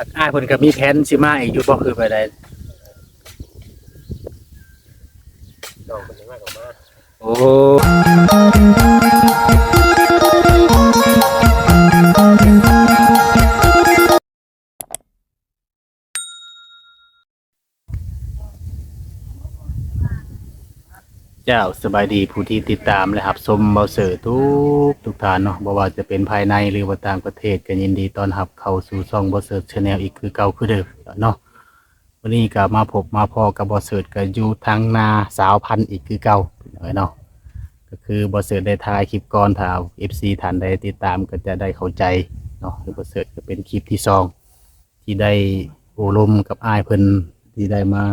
หักอ้ายเพิ่นก็มีแผนสิมาอีกอยู่บ่คือไปได้น้องคนนี้มากกว่ามาโอ้ เจ้าสบายดีผู้ที่ติดตามและรับชมเบาเสือทุกทุกท่านเนาะบ่ว่าจะเป็นภายในหรือว่าต่างประเทศก็ยินดีต้อนรับเข้าสู่ช่องเบาเสือชาแนลอีกคือเก่าคือเดิมเนาะวันนี้ก็มาพบมาพอกับบอเสิร์ตก็อยู่ทางนาสาวพันธุ์อีกคือเก่าเนาะก็คือบอเสิร์ได้ถ่ายคลิปก่อนถ้าเอฟซีท่านได้ติดตามก็จะได้เข้าใจเนาะคือบอเสิร์ตก็เป็นคลิปที่สองที่ได้โอลมกับอ้ายเพิ่นที่ได้มา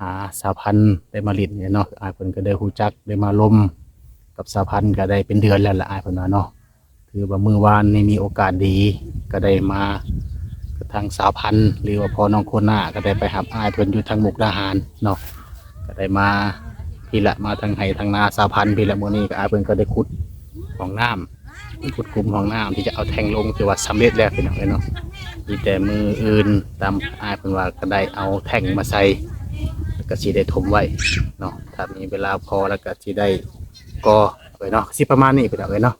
หาสาพันธ์ได้มาลิดเนี่ยเนาะอายเพิ่นก็ได้ฮู้จักได้มาลมกับสาพันธ์ก็ได้เป็นเดือนแล้วละอายเพิ่นว่าเนาะถือว่ามือวานนี่มีโอกาสดี ก็ได้มาทางสาพันธ์หรือว่าพอน้องโคนหน้าก็ได้ไปหับอายเพิ่นอยู่ทางมุกดาหารเนาะก็ได้มาพี่ละมาทางไห้ทางนาสาพันธ์พี่ละโมอนี้ก็อายเพิ่นก็ได้ขุดของน้ำขุดกลุ่มของน้ำที่จะเอาแทงลงคือว่าสำเร็จแล้วพี่น้องเอ้ยเนาะมีแต่มืออื่นตามอายเพิ่นว่าก็ได้เอาแทงมาใส่ แล้วก็สิได้ถมไว้เนาะถ้ามีเวลาพอแล้วก็สิได้ก็ไว้เนาะสิประมาณนี้พี่น้องเอ้ยเนาะ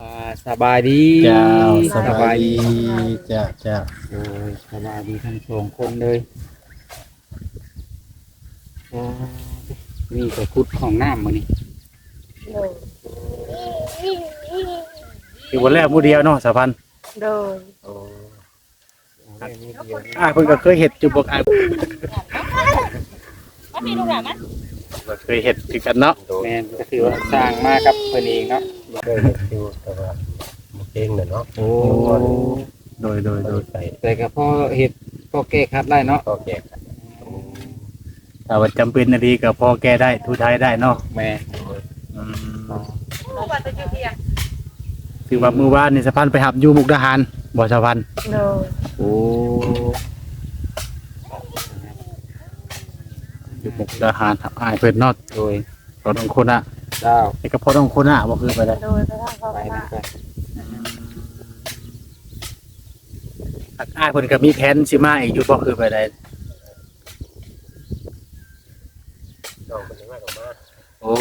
อ่าสบายดีเจ้าสสบาบายยดีดีเจ้าเจ้าโอ้ยสบายดีทั้งสองคนเลยอ่านี่ก็คุดของน้ำมานี่โดยคือวันแรกมื้อเดียวเนาะสาวพันธุ์โดยอ้ อ่าเพิ่นก็เคยเห็ดจุบกอ้ายมาพี่ลูกหลานนะก็เคยเห็ดคือกันเนาะแมนก็คือว่าสร้างมากับเพิ่นเองเนาะเคยเห็นอยู่แต่ว่าบ่เก่งน่ะเนาะโอ้โดยโดยโดยใส่แต่ก็พอเห็ดพอแก้คัดได้เนาะก็แก่กันถ้าว่าจำเป็นนาดีก็พอแก้ได้ทุไทายได้เนาะแม่อืม ลูกหลานจะอยู่เพียงถือว่ามือวานนี่สะพานไปหับอยู่มุกดาหารบ่สะพานโดยโอ้อยู่มุกดาหารทับอ้ายเพิ่นเนาะโดยพอต้องคนอะเจ้าไอ้ก็พอต้องคนอะบ่คือไปได้โดยพระราชไปพระนั่นกันหักอ้ายเพิ่นก็มีแผนสิมาอีกอยู่บ่คือไปได้น้องคนนี้มากกว่ามาโอ้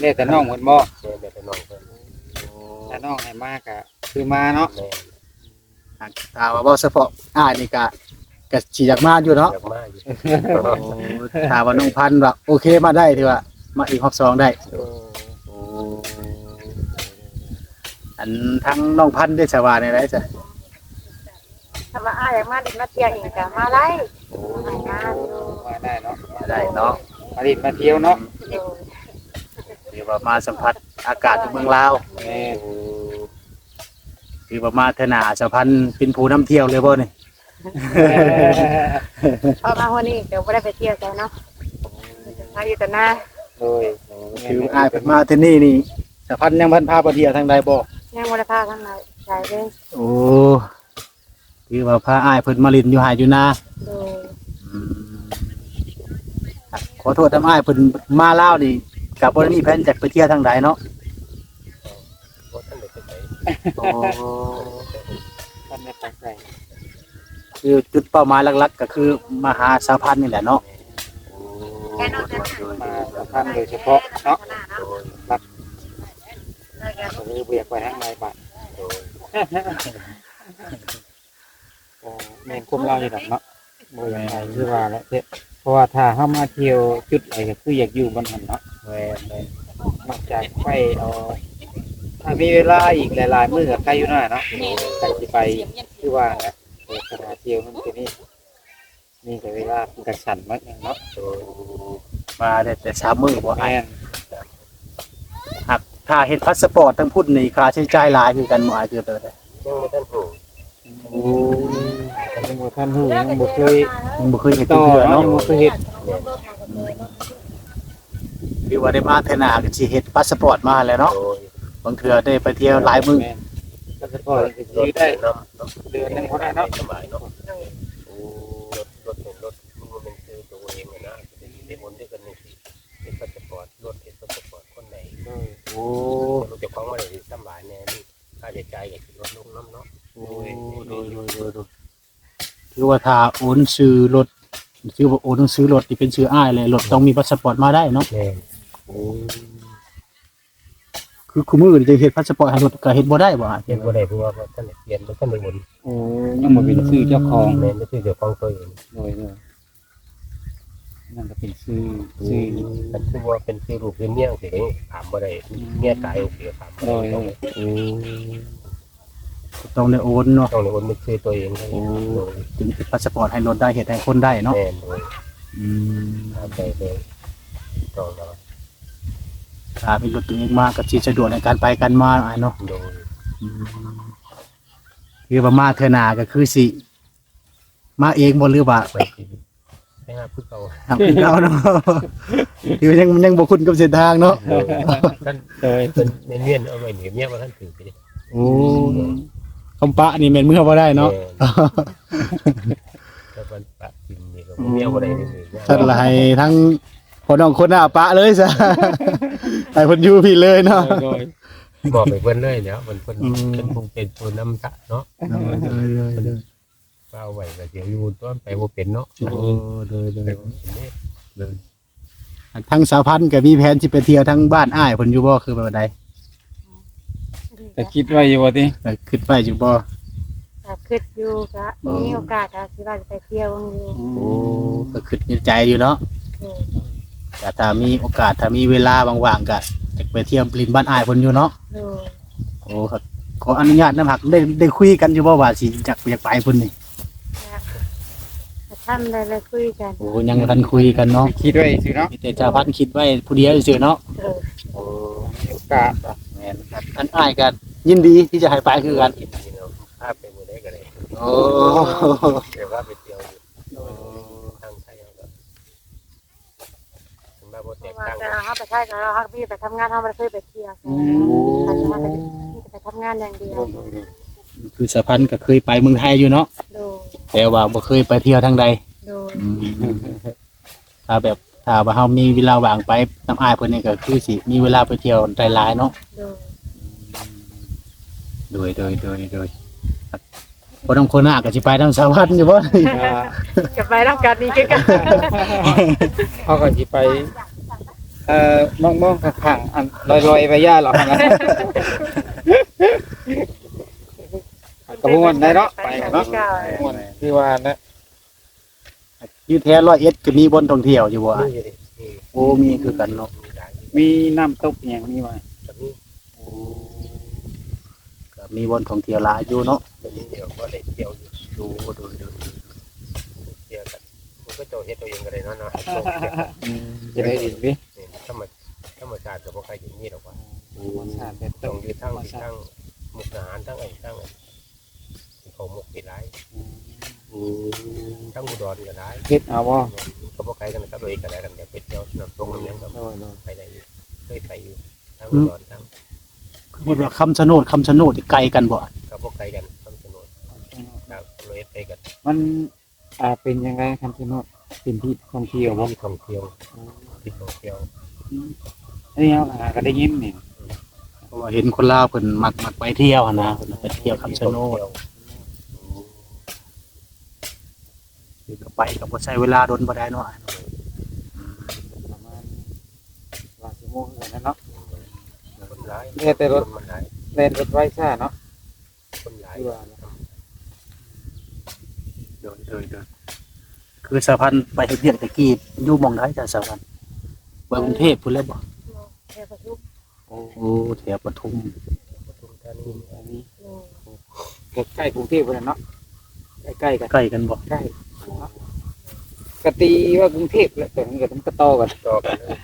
เนี่ยแต่น้องเพิ่นบ่แม่แต่น้องเพิ่นแต่ น้องให้มากะคือมาเนาะแม่หักถ้าว่าบ่เฉพาะอ้ายนี่ก็ก็สิอยากมาอยู่เนาะอยากมาอยู่โอ้ถ้าว่าน้องพันธุ์ว่าโอเคมาได้ถือว่ามาอีกรอบสองได้อันทั้งน้องพันธุ์ได้สวาในไรจ้ะถ้ามาอ้ายอยากมาเด็กมาเที่ยวอีกก็มาได้โอ้มาได้เนาะได้เนาะมาดิมาเที่ยวเนาะโดยหรือว่ามาสัมผัสอากาศที่เมืองลาว แม่หรือว่ามาเทนาสัมพันธ์เป็นผู้นำเที่ยวเลยบ่นี่ พอมาวันนี้เดี๋ยวไม่ได้ไปเที่ยวใจเนาะมาอยู่แต่หน้าโดยคืออายเป็นมาที่นี่นี่สัมพันธ์ยังพันพาไปเที่ยวทางใดบ่ยังไม่ได้พาทั้งไหนใจเลยโอ้คือว่าพาอายเพิ่นมาลินอยู่หายอยู่นาโดยอืมครับขอโทษทำอายเพิ่นมาลาวนี่กับบ่ได้มีแผนจะไปเที่ยวทางใดเนาะ บ่ทันได้ไปไหน โอ้ท่านได้ไปใส่คือจุดเป้าหมายหลักๆ ก็คือมาหาสาวพันธุ์นี่แหละเนาะแค่นั้นนะมาสำคัญโดยเฉพาะเนาะโดยก็คือเบียกไปทั้งในบัตรโดยก็แม่งคุ้มเล่าอยู่ดอกเนาะบ่อย่างไรคือว่าแล้วเด้เพราะว่าถ้าเฮามาเที่ยวจุดไหนก็คืออยากอยู่บนหันเนาะแม่แม่นอกจากไปเอา ถ้ามีเวลาอีกหลายๆมื้อก็ใกล้อยู่หน้าเนาะใกล้สิไปคือว่าแหละเออสถานเที่ยวมันที่นี่นี่ก็เวลามันก็สั่นมากเนาะโดยมาได้แต่สามมื้อบ่อายแม่นหักถ้าเฮ็ดพาสปอร์ตทั้งพุ่นนี่ค่าใช้จ่ายหลายคือกันบ่อายคือไปได้ยังไม่ทันหูโอ้ยังบ่ทันฮู้ยังบ่เคยยังบ่เคยเฮ็ดต่อเทื่อเนาะเนาะยังบ่เคยเฮ็ดหรือว่าได้มาเทอหนาก็สิเฮ็ดพาสปอร์ตมาแหล้วเนาะโดยบางเทื่อได้ไปเที่ยวหลายมื้อแม่นก็จะพอจะซื้อได้เนาะเดือนหนึงพอได้เนาะสบายเนาะโอ้รถรถเป็นรถมันเป็นคือตัวเองอะนะเป็นมนด้วยกันนี่สิเป็นพาสปอร์ตรถเป็นพาสปอร์ตคนไหนโอ้รถเจ้าของมาได้สบายแน่นี่ค่าใช้จ่ายก็คือลดลงน้ำเนาะโอ้โดยโดยโดยโดยคือว่าถ้าโอนซื้อรถซื้อว่าโอนซื้อรถที่เป็นชื่ออ้ายเลยรถต้องมีพาสปอร์ตมาได้เนาะแม่น คือคุมือนี่จะเฮ็ดพาสปอร์ตให้รถก็เฮ็ดบ่ได้บ่อะเปลี่ยนบ่ได้เพราะว่าท่านได้เปลี่ยนบ่ทันได้หมุนโอ้ยังบ่เป็นชื่อเจ้าของแม่นไม่ใช่เจ้าของตัวเองโดยโดยนั่นก็เป็นชื่อชื่อมันคือว่าเป็นชื่อลูกเป็นเมียสิถามบ่ได้เมียตายโอเคถามบ่โดได้ยโดยต้องได้โอนเนาะต้องได้โอนเป็นชื่อตัวเองให้โอ้โดยถึงพาสปอร์ตให้รถได้เฮ็ดให้คนได้เนาะแม่นโดยอืมทำได้เลยต้องแล้ว ถ้าเป็นรถตัวเองมาก็สิสะดวกในการไปกันมาอ้ายเนาะโดยอืมคือว่ามาเทื่อหน้าก็คือสิ มาเองบ่หรือว่าไปสิไปหาผู้เก่าทำเป็นเราเนาะคือยังยังบ่คุ้นกับเส้นทางเนาะโดยท่านโดยเป็นเมียนๆเอาไว้หนีเมียว่าท่านถือไปดิโอ้คำปะนี่แม่นเมื่อบ่ได้เนาะแม่ถ้ามันปะกินนี่ก็เมียบ่ได้นี่นี่ท่านละให้ทั้ง คนน้องคนหน้าปะเลยซะให้เพิ่นอยู่พี่เลยเนาะ โดยบอกไปเพิ่นเลยเนี่ยมันเพิ่นอืมเป็นผู้เป็นผู้นำซะเนาะว่าเอาไว้ก็เดี๋ยวอยู่ต้นไปบ่เป็นเนาะโอ้เด้อเป็นนี่ๆทั้งสาวพันธุ์ก็มีแผนสิไปเที่ยวทั้งบ้านอ้ายเพิ่นอยู่บ่คือแบบใดแต่คิดไว้อยู่ว่าติก็คิดไว้อยู่บ่ก็คิดอยู่ก็มีโอกาสก็สิว่าจะไปเที่ยวอยู่โอ้ก็คิดในใจอยู่เนาะโดย แต่ถ้ามีโอกาสถ้ามีเวลาว่างๆก็จะไปเที่ยวริมบ้านอ้ายเพิ่นอยู่เนาะโดยโอ้ครับขออนุญาตนำหักได้ได้คุยกันอยู่บ่ว่าสิจักอยากไปเพิ่นนี่ก็ทำได้เลยคุยกันโอ้ยังบ่ทันคุยกันเนาะคิดไว้สิเนาะมีแต่เจ้าพันธุ์คิดไว้ผู้เดียวซื่อๆเนาะโดยโอ้โอกาสแม่นครับอันอ้ายก็ยินดีที่จะให้ไปคือกันกินนี่เนาะพาไปมื้อใดก็ได้โอ้ เดี๋ยวว่าไปเที่ยวอยู่ทางไทยเอาก็ถึงมาบ่ เพ แตก ราะว่า ต่างแต่เฮาไปใช้ก็เฮามีไปทำงานเฮาบ่ได้เคยไปเที่ยวแต่เฮาไปไปทำงานอย่างเดียวคือสะพันธุ์ก็เคยไปเมืองไทยอยู่เนาะโดยแต่ว่าบ่เคยไปเที่ยวทางใดโดยถ้าแบบถ้าว่าเฮามีเวลาว่างไปน้ำอ้ายเพิ่นนี่ก็คือสิมีเวลาไปเที่ยวได้หลายเนาะโดยโดยโดยโดยโดยบ่ต้องคนหน้าก็สิไปทางสะพันธุ์อยู่บ่จะไปรับกันนี่คือกันเขาก็สิไป เอ่อมองๆข้างๆอันลอยๆไปย่าหรอกนะกระบวนได้เนาะไปกันเนาะม่วนคือว่านะอยู่แท้ร้อยเอ็ดก็มีบนท่องเที่ยวอยู่บ่อ้ายนี่ดินี่โอ้มีคือกันเนาะมีหลายมีน้ำตกอย่างนี้มาแบบนี้ก็มีบนท่องเที่ยวหลายอยู่เนาะแบบนี้เดี๋ยวก็ได้เที่ยวอยู่ดูดูดูเที่ยวกันมันก็เจ้าเฮ็ดตัวเองก็ได้เนาะเนาะจะได้ดีดินี่ ธรรมธรรมชาติก็บ่ใครอย่างนี้หรอกว่าธรรมชาติแบบตต้รองงอยู่ทั้งที่ทั้งมุกทหารทั้งไอ้ทั้งที่เขามุกที่ร้ายทั้งอุดรก็ได้เฮ็ดเอาบ่ก็บ่ไกลกันนะครับโดยกันแล้วกันเดี๋ยวไปเที่ยวน้ำตกน้ำยังก็โดยโดยไปได้อยู่เคยไปอยู่ทั้งอุดรทั้งคือพูดว่าคำชะโนดคำชะโนดนี่ไกลกันบ่ก็บ่ไกลกันคำชะโนดครับเลยไปกัน มันอ่าเป็นยังไงคำชะโนดเป็นที่ท่องเที่ยวบ่ที่ท่องเที่ยวที่ท่องเที่ยว อันนี้เอาหาก็ได้ยินนี่เพราะว่าเห็นคนลาวเพิ่นมักมักไปเที่ยวหั้นนะเพิ่นไปเที่ยวคำชะโนดคือก็ไปก็บ่ใช้เวลาโดนบ่ได้เนาะประมาณหลายชั่วโมงเหมือนกันเนาะคนร้ายเนี่ยแต่รถมันหลายเล่นรถไว้ซ่าเนาะคนหลายคือว่าโดยโดยโดยคือสะพันธุ์ไปเฮ็ดเวียกตะกี้อยู่หม่องใดจ้ะสะพันธุ์ ไปกรุงเทพพุ่นแล้วบ่แค่ประชุมโอ้โอ้แถวปทุมปทุมธานีอันนี้โดยใกล้ใกล้ๆกรุงเทพเลยเนาะใกล้ๆกันใกล้กันบ่ใกล้กะตีว่ากรุงเทพแหละแต่มันก็ต้องกระต่อกันต่อกันเลย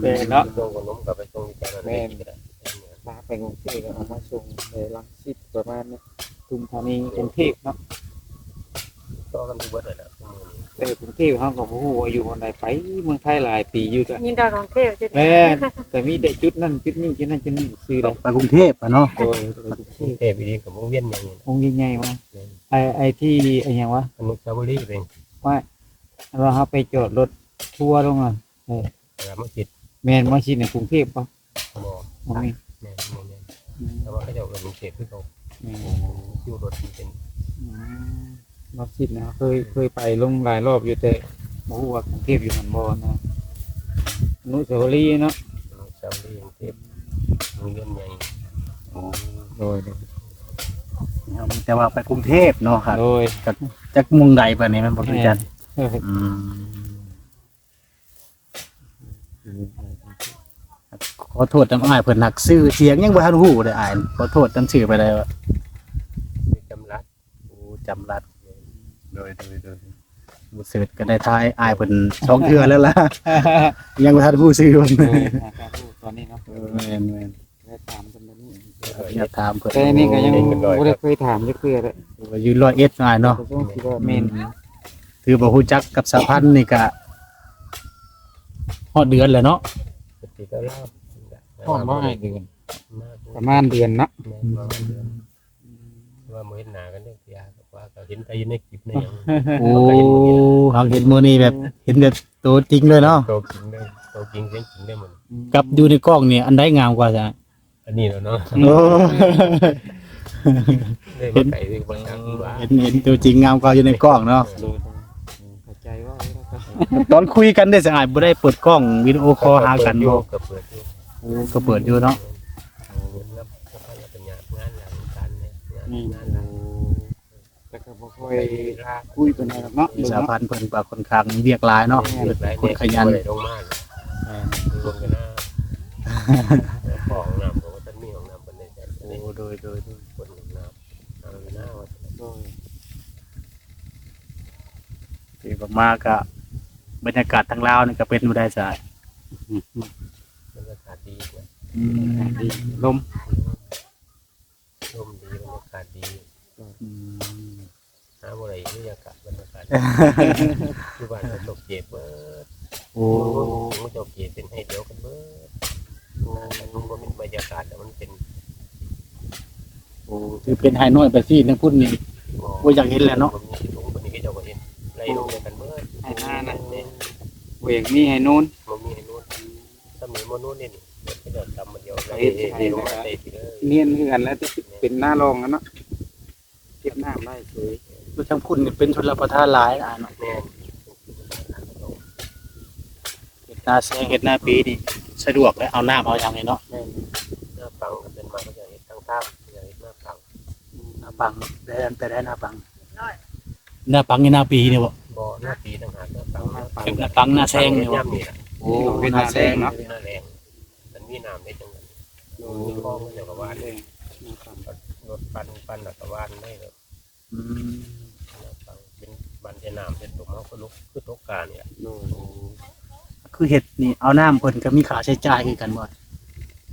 แม่เนาะตรงกับนมกับไปตรงที่แม่ก็ได้ลาไปกรุงเทพแล้วเอามาส่งไปลังสิตประมาณนี้ทุมธานีกรุงเทพเนาะต่อกันทุกวันเลยนะ แต่กรุงเทพเฮาก็บ่ฮู้ว่าอยู่คนใดไปเมืองไทยหลายปีอยู่จ้ะยินดอกองเทพจุดแม่นแต่มีแต่จุดนั้นจุดนี้จุดนั้นจุดนี้ซื้อต้ได้องไปกรุงเทพอะเนาะโดยโดยกรุงเทพเทพอีดีกับวงเวียนอย่างนี้องค์ใหญ่ๆมาไอ้ไอ้ที่ไอ้หยังวะอนุสาวรีย์เป็นเราเฮาไปจอดรถทัวร์ลงอะรามจิตแม่นมาชิในกรุงเทพป่ะบ่บ่มีแม่แม่แต่ว่าเขาจะเอาเงินเก็บคือเขาแม่นอยู่รถมันเป็น อืมรอบสิบนะเคยเคยไปลงหลายรอบอยู่แต่บ่ฮู้ว่ากรุงเทพอยู่หันบ่นะอนุสาวรีย์เนาะชาวเรียงเก็บมีเงินใหญ่โดยโดยแต่ว่าไปกรุงเทพเนาะครับโดยจักมุงใดปานนี้มันบ่คือกันเอออืมขอโทษน้ำอ้ายเพิ่นหักชื่อเสียงยังบ่ทันฮู้เลยอ้ายขอโทษจำชื่อไปได้ว่าคือจำรัดโอ้จำรัด โดยโดยโดยบ่เสิร์ชก็ได้ทายอ้ายเพิ่นสองเทื่อแล้วล่ะ ยังบ่ทันฮู้ชื่อเพิ่นโดยนะครับตอนนี้เนาะเออแม่นแม่นได้ถามกันแบบนี้อยากถามเพิ่นแต่นี่ก็ยังบ่ได้เคยถามจักเทื่อเลยว่าอยู่ร้อยเอ็ดอ้ายเนาะก็ต้องคิดว่าแม่นถือบ่ฮู้จักกับสาวพันธุ์นี่ก็ฮอดเดือนแล้วเนาะปกติก็เล่าพร้อมบ่ให้เดือนมากประมาณเดือนเนาะแม่ประมาณเดือนว่าเมื่อเห็นหนากันเนี่ยเสียว่าก็ เห็นแต่ยินในคลิปในอย่างโอ้เฮาเห็นมื้อนี้แบบ เห็นแบบตัวจริงเลยเนาะโตกินได้โตกินเสียงกินได้หมดกับอยู่ในกล้องนี่อันใดงามกว่าจ้ะอันนี้แล้วเนาะโอ้ได้มาไก่ได้บางอย่างว่าเห็นเห็นตัวจริงงามกว่าอยู่ในกล้องเนาะโดยเข้าใจว่าแล้วก็ตอนคุยกันได้สะอาดบ่ได้เปิดกล้องวิดีโอคอลหากันบ่ก็เปิดอยู่โอ้ก็เปิดอยู่เนาะรับรับเป็นงานงานหลังการเนี่ยงาน ก็บ่ค่อยไปลากคุยกันหรอกเนาะสาวพันธุ์เพิ่นก็ค่อนข้างเรียกหลายเนาะเปิดไรคนเนี่ยขยันลงมาลงกันหน้าของน้ำของท่านมีของน้ำเป็นในใจโอ้โดยโดยโดยคนน้ำน้ำหน้าว่าโดยที่ผมมาก็บรรยากาศทางลาวนี่ก็เป็นบ่ได้สะอาดบรรยากาศดีเนี่ยอืมดีลมลมดีบรรยากาศดีอืม หาอะไรบรรยากาศบรรยากาศที่บ้านเราตกเจ็บเบิดโอ้โอ้มันตกเจ็บเป็นให้เดียวกันเบิดงานมันก็เป็นบรรยากาศแต่มันเป็นโอ้คือเป็นไฮน้อยไปซี่ทั้งพุ่นนี่โอ้ยอยากเห็นแหละเนาะผมมีลงคนนี้ก็จะมาเห็นไล่ลงกันเบิดให้หน้านั่นเนี่ยเวงนี่ให้นู้นมันมีให้นู้นถ้ามีมันนู้นนี่เดี๋ยวก็เดินทำมันเดียวเลยเฮ็ดเฮ็ดลงมาเตะทีเลยเนียนคือกันแล้วที่เป็นหน้ารองกันเนาะเก็บน้ำได้ส วยคือทั้งพุ่นนี่เป็นชนรับประทานหลายอะเนาะแน่นเฮ็ดนาแซงเฮ็ดนาปีนี่สะดวกและเอาน้ำเอาหยังนี่เนาะแน่นหน้าปังก็เป็นมาก็จะเห็นตั้งท่าจะเห็นหน้าปังหน้าปังได้อันแต่ได้หน้าปังหน้าปังนี่หน้าปีนี่บ่บ่หน้าปีต่างหากหน้าปังหน้าปังหน้าปังหน้าแซงนี่บ่ย่ำนี่แหละโอ้หน้าแซงเนาะหน้าแรงมันมีน้ำได้จังเลยมีคลองมันอย่างกับว่านเลยรถปันปันอัตวานได้เลย เป็นบันเทน้ำเป็นตุ่มเขาก็ลุกคือตกกาเนี่ยโดยคือเฮ็ดนี่เอาน้ำเพิ่นก็มีค่าใช้จ่ายคือกันบ่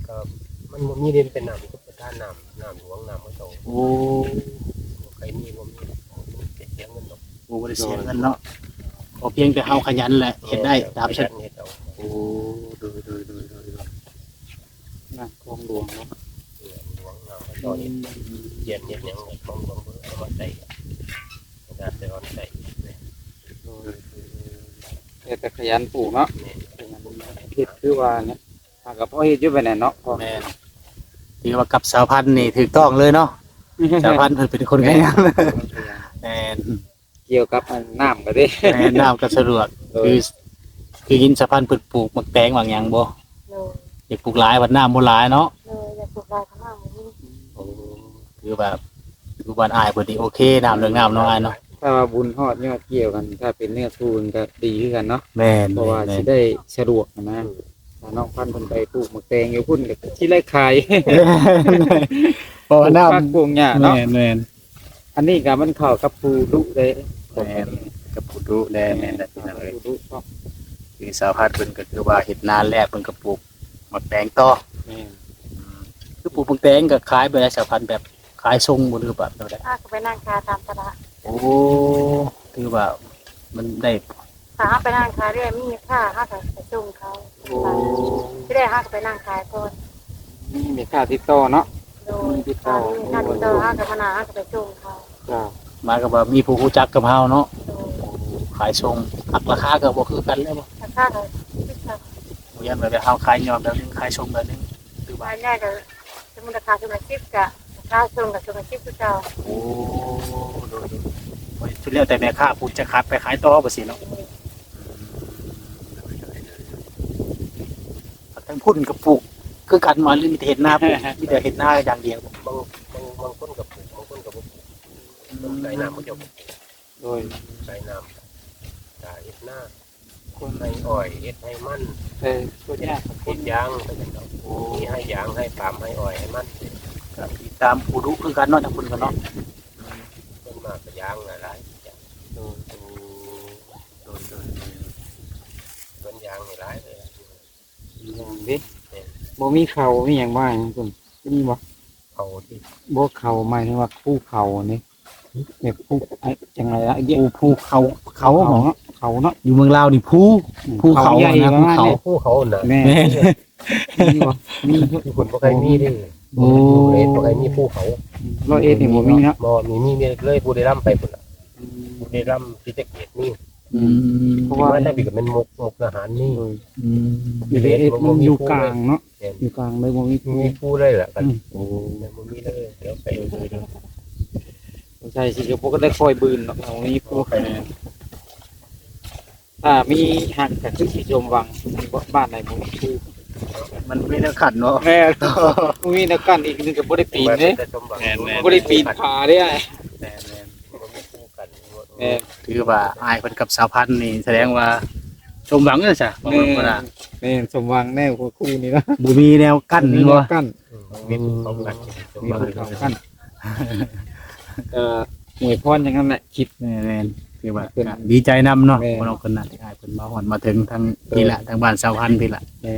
ก็มันบ่มีเรียนเป็นน้ำก็ประทานน้ำน้ำหลวงน้ำมันโตโอ้ใครมีบ่มีเสียเสียเงินดอกโอ้บ่ได้เสียเงินเนาะขอเพียงแต่เฮาขยันแหละเฮ็ดได้ตามฉันเฮ็ดเอาโอ้ดูดูดูดูดูน้ำคลองหลวงเนาะหลวงน้ำมันโตเฮ็ดเย็นเฮ็ดหยังไงของหลวง เบิ่งเอามาใส่อาจารย์จะร้อนใส่โดยแต่แต่ขยันปลูกเนาะเฮ็ดคือว่าเนี่ยหากกับพ่อเฮ็ดอยู่ไปไหนเนาะพ่อแม่นถือว่ากับสาวพันธุ์นี่ถูกต้องเลยเนาะสาวพันธุ์เพิ่นเป็นคนขยันแม่นเกี่ยวกับอันน้ำก็ได้แม่นน้ำก็สะดวกคือคือกินสาวพันธุ์เพิ่นปลูกมักแตงบางหยังบ่เลยอยากปลูกหลายวันน้ำบ่หลายเนาะเลยอยากปลูกลายข้างหน้านี่คือแบบ คือบ้านอายเพิ่นนี่โอเคน้ำเรื่องน้ำเนาะอายเนาะถ้าว่าบุญฮอดยอดเกี่ยวกัน ถ้าเป็นเนื้อทูนก็ดีคือกันเนาะแม่นเพราะว่าแม่สินได้สะดวกนะถ้าน้องพันธุ์เพิ่นไปปลูกหมะแตงอยู่พุ่นก็สิได้ขายเพราะว่าน้ปลูกผักปลูกหญ้าำเนาะแม่นแม่นอันนี้ก็มันเข้ากับปูดุเลยแม่นกับผู้ดูแลแม่นได้ที่นั่นเลยปูดุก็คือสาวพันธุ์เพิ่นก็คือว่าเฮ็ดนาแรกเพิ่นก็ปลูกมักแตงต่อแม่น คือปลูกมักแตงก็ขายไปได้สาวพันธุ์แบบ ขายส่งบ่หรือแบบได้ถ้าก็ไปนั่งคาตามตลาดโอ้คือว่ามันได้ ถ้าห้าไปนั่งขายเรื่อยมีค่าห้าก็ไปส่งเขาที่ได้ห้าก็ไปนั่งขายก่อนนี่มีค่าติดต่อเนาะ โดยถ้ามีค่าติดต่อห้ากับพนาห้าก็ไปส่งเขาจ้ามาก็ว่ามีผู้รู้จักกับเฮาเนาะโดยขายส่งหักราคาก็บ่คือกันเลยบ่ถ้าค่าก็คิดค่ะบ่ยันแบบเฮาขายยอมแบบนึงขายส่งแบบนึงคือว่ารายได้ก็สมมุติราคาชุดละสิบกะราคาส่งกับชุดละสิบคือเก่าโอ้โดยโดยชุเลี้ยวแต่แม่ค้าผู้จะขายไปขายต่อบ่สิเนาะทั้งพุ่นกับปลูกคือกันมาหรือมีแต่เห็ดหน้าปลูกมีแต่เห็ดหน้าอย่างเดียวบางบางบางคนกับปลูกบางคนกับปลูกต้องใส่น้ำมันจะโดยใส่น้ำกาเอ็ดหน้าคนให้อ้อยเอ็ดให้มันเออช่วยยากเอ็ดยางไปกันเนาะมีให้ยางให้ปามให้อ้อยให้มัน ก็ติดตามผู้รู้คือกันเนาะทั้งพุ่นกันเนาะต้นมากกับยางหลายๆอย่างโดยโดยโดยต้นยางหลายเลยยางนี้บ่มีเขาไมีหยังบ้างคุณมีบ่เขาที่บ่เขาหมายถึงว่าภูเขานี่แบบภูไอ้จังไรละเกี่ยภูภูเขาเขาของเขาเนาะอยู่เมืองลาวนี่ภูภูเขาใหญ่นะประมาณภูเขาผู้เขาเน่ะแม่มีมีคนบ่เคยมีดิ โอ้เอ็ดบ่เคยมีผู้เขาร้อยเอ็ดนี่บ่มีเนาะบ่มีมีเลยผู้ได้ร่ำไปพุ่นล่ะผู้ได้ร่ำที่จะเกตนี่อืมเพราะว่าว่าถ้าบีกับเป็นมุกมุกอาหารนี่ อืมร้อยเอ็ดมันอยู่กลางเนาะอยู่กลางเลยบ่มีภูมีผู้เลยล่ะกันโอ้มันมีเลยเดี๋ยวไปดูดูใช่สิก็บ่ก็ได้คอยบืนเนาะเอามีภูถ้ามีหักก็คือสิชมวังบ้านไหนบ่มีภู มันไม่ได้ขัดเนาะแม่บ่มีนักกันอีกนึงก็บ่ได้ปีนเด้แม่นบ่ได้ปีนผาเด้ไอ้แม่นแม่นแม่ถือว่าอายเพิ่นกับสาวพันธุ์นี่แสดงว่าชมหวังเด้อจ้ะบ่แม่ว่าบ่ล่ะแม่สมหวังแน่กว่าคู่นี้นะบ่มีแนวกั้นมีบ่กั้นมีของกันมีภูเขากั้นเอ่อหวยพรอย่างนั้นแหละคิดแม่นๆ คือว่าเพิ่นก็ดีใจนํเนาะแม่ คนเราคนนั้นที่อายเพิ่นมาฮอดมาถึงทางนี่ละทางบ้านสาวพันธุ์พี่ละแม่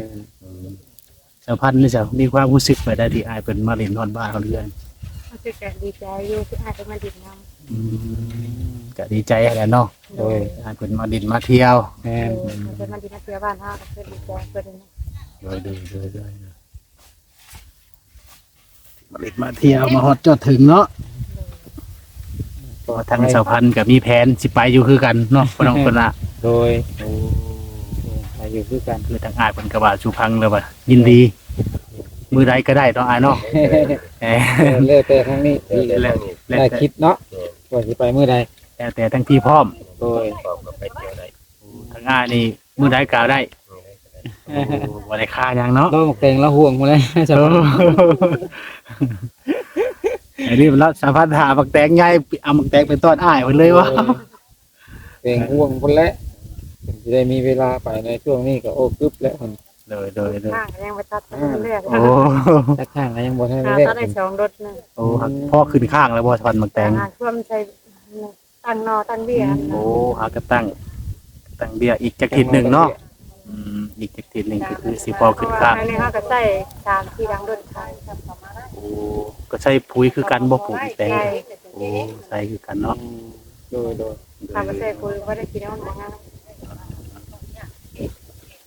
สาวพันธุ์นี่จ้ะมีความรู้สึกไปได้ที่อายเพิ่นมาเล่นฮอดบ้านฮอดเรือนรู้สึกก็ดีใจอยู่ที่อาจจะมาดิ่นนำอืมก็ดีใจแหละเนาะโดยอายเพิ่นมาดินมาเที่ยว แม่เออมันจะมาดิ่นมาเที่ยวบ้านเฮาก็คือดีใจเพิ่นนะโดยโดยโดยโดยมาดินมาเที่ยวมาฮอดจอดถึงเนาะเพราะว่า ทางสาวพันธุ์กับมีแผนสิไปอยู่คือกันเนาะพี่น้องคนละโดยไปอยู่ด้วยกันคือทางอายเพิ่นก็ว่าชูพังเลยว่ายินดี มือใดก็ได้เนาะอายเนาะเออเลิกแต่ครั้งนี้เดี๋ยวแล้วนี่แล้วได้แต่คิดเนาะว่าจะไปเมื่อใดแล้วแต่ทั้งที่พร้อมโดยตอบกับไปเที่ยวได้ทางอายนี่มือใดก็ได้โอ้บ่ได้ค่าหยังเนาะเราหมกแต่งแล้วห่วงมาเลยจะโอ้ ไอ้นี่มันละสาวพันธุ์หาบักแตงใหญ่เอาบักแตงเป็นต้นอ้ายเพิ่นเลยวะแต่งห่วงคนแล้วจะได้มีเวลาไปในช่วงนี้ก็โอ้กึบแล้วคนเลยเลยเลยข้างก็ยังไปตัดเรื่อยๆโอ้สักข้างก็ยังบ่ทันถ้าได้ตอนได้สองรถนึงโอ้พ่อขึ้นข้างแล้วบ่สาวพันธุ์บักแตงอ่าท่วมใส่ตั้งนอตั้งเบี้ยโอ้หากระตั้งตั้งเบียร์อีกจักทิศหนึ่งเนาะ อืมอีกจักทิศหนึ่งก็คือสิพอขึ้นข้างในนี้เฮาก็ใส่ตามที่ดังรถขายโอ้ก็ใช่ปุ๋ยคือกันบ่ปลูกแตงใช่โอ้ใช่คือกันเนาะโดยโดยถ้าบ่ใส่ปุ๋ยบ่ได้กินเอาหนังนะ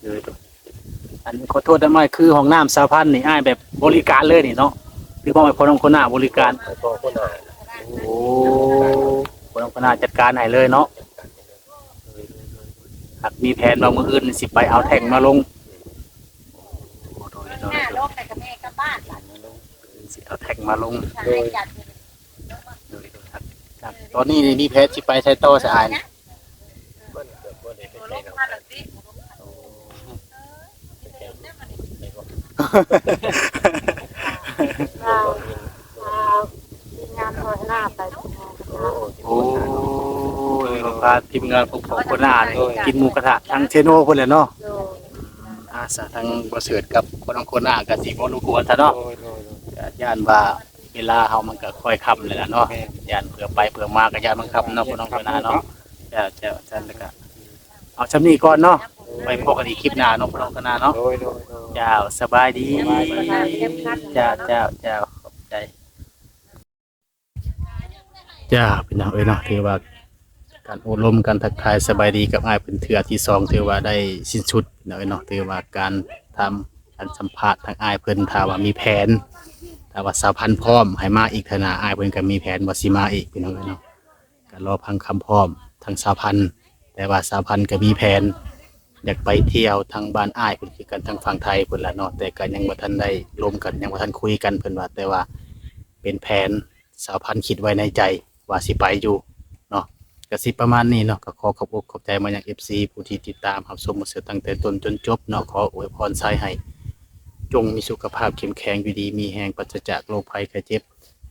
เลยอันขอโทษได้ไหมคือห้องน้ำสาพันธ์นี่อ้ายแบบบริการเลยนี่เนาะคือพ่อแม่พ่อน้องคนหน้าบริการแล้วก็คนหาโอ้พ่อน้องคนหน้าจัดการให้เลยเนาะ หากมีแผนว่ามืออื่นสิไปเอาแท่งมาลงโดยโดยหน้าโลกแต่กับแม่กับบ้านหลานสิเอาแท่งมาลงโดยโดยครับครับตอนนี้นี่มีแผนสิไปใช้ต่อสะอายนี่มันเกิดว่าได้ไปโล ใช้กน้ำมาตาแล้ลวสิอ่าอ่างานพัฒนาไปโอ้โอ้ยพาทีมงานพวกผมคนหน้านี่กินหมูกระทะทางเชโนพุ่นแหละเนาะโดยอาสาทางบ่เสิร์ตกับคนของคนหน้าก็สิบ่รู้กวนซะเนาะโดยโดยโดยก็ย่านว่าเวลาเฮามันก็ค่อยค่ำเลยล่ะเนาะย่านเผื่อไปเผื่อมาก็ย่านมันค่ำเนาะคนของคนหน้าเนาะจะจะจันแล้วก็เอาชำนี้ก่อนเนาะไปพบกันอีกคลิปหน้าเนาะคนของคนหน้าเนาะโดยโดยโดยเจ้าสบายดีเจ้าเจ้าเจ้าขอบใจจ้าพี่น้องเอ้ยเนาะถือว่า การอบรมการทักทายสบายดีกับอ้ายเป็นเถือที่สองถือว่าได้สิ้นสุดเนาะเนาะถือว่าการทำการสัมภาษณ์ทางอ้ายเพิ่นถาว่ามีแผนถาว่าสาวพันธ์พร้อมให้มาอีกเทอหนาอ้ายเพิ่นก็มีแผนว่าสิมาอีกพี่น้องเอ้ยเนาะก็รอพังคำพร้อมทางสาวพันธ์แต่ว่าสาวพันธ์ก็มีแผน อยากไปเที่ยวทางบ้านอ้ายเพิ่นคือกันทางฝั่งไทยเพิ่นละเนาะแต่ก็ยังบ่ทันได้รวมกันยังบ่ทันคุยกันเพิ่นว่าแต่ว่าเป็นแผนสาวพันธ์คิดไว้ในใจว่าสิไปอยู่ กระก็สิประมาณนี้เนาะก็ขอขอบอกขอบใจมาอย่างเอฟซีผู้ที่ติดตามครับชมมาเสือตั้งแต่ต้นจนจบเนาะขออวยพรใส่ให้ จงมีสุขภาพเข้มแข็งอยู่ดี มีแหงปัจจากโรคภัยไข้เจ็บ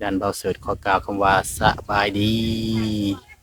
ดันเบาเสิร์ตขอกล่าวคำว่าสบายดี